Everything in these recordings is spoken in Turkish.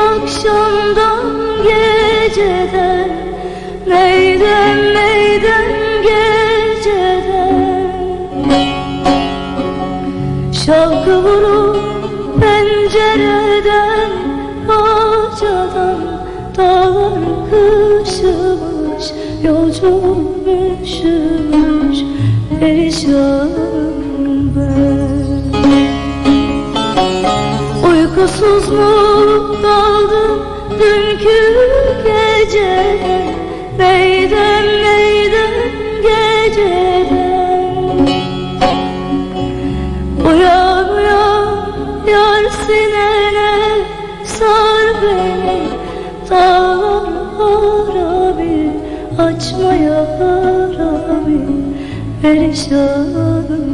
akşamdan geceden Neyden neyden geceden. Şarkı vurur pencereden Bacadan dağlar kışımış Yolcum üşümüş perişanım ben. Uykusuz mu kaldım dünkü gece. Neyden neyden geceden Uyan uyan yar sinene sar beni. Dağlara bir açma yara bir Perişanım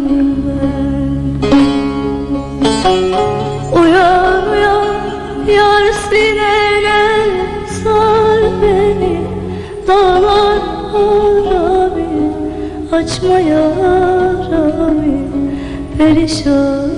beni Dağlar arabi açma yarabi Perişanım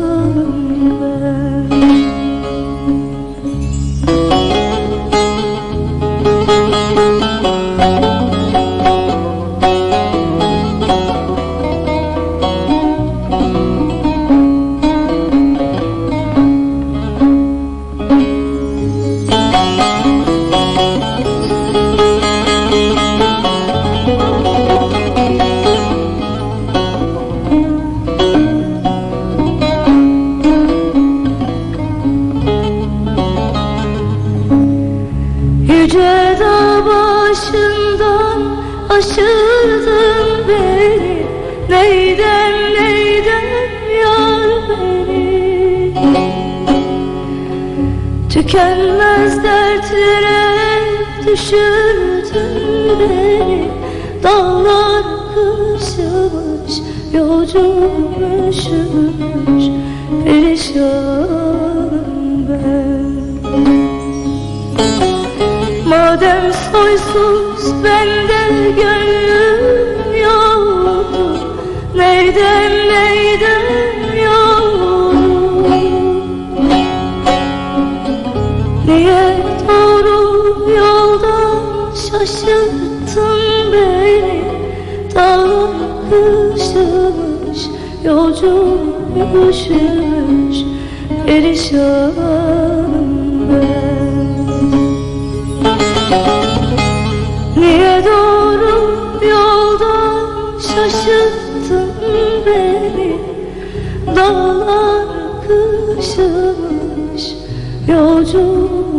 Yüce dağ başından aşırdın beni. Neyden neyden yar beni? Tükenmez dertlere düşürdün beni. Dağlar kışımış, yolcum üşümüş Perişanım Madem soysuz bende gönlüm yoktu Neyden neyden yoktu Niye doğru yoldan şaşırttın beni? Dağlar kışımış, yolcum üşümüş Perişanım Niye doğru yoldan şaşırttın beni. Dağlar kışımış Yolcum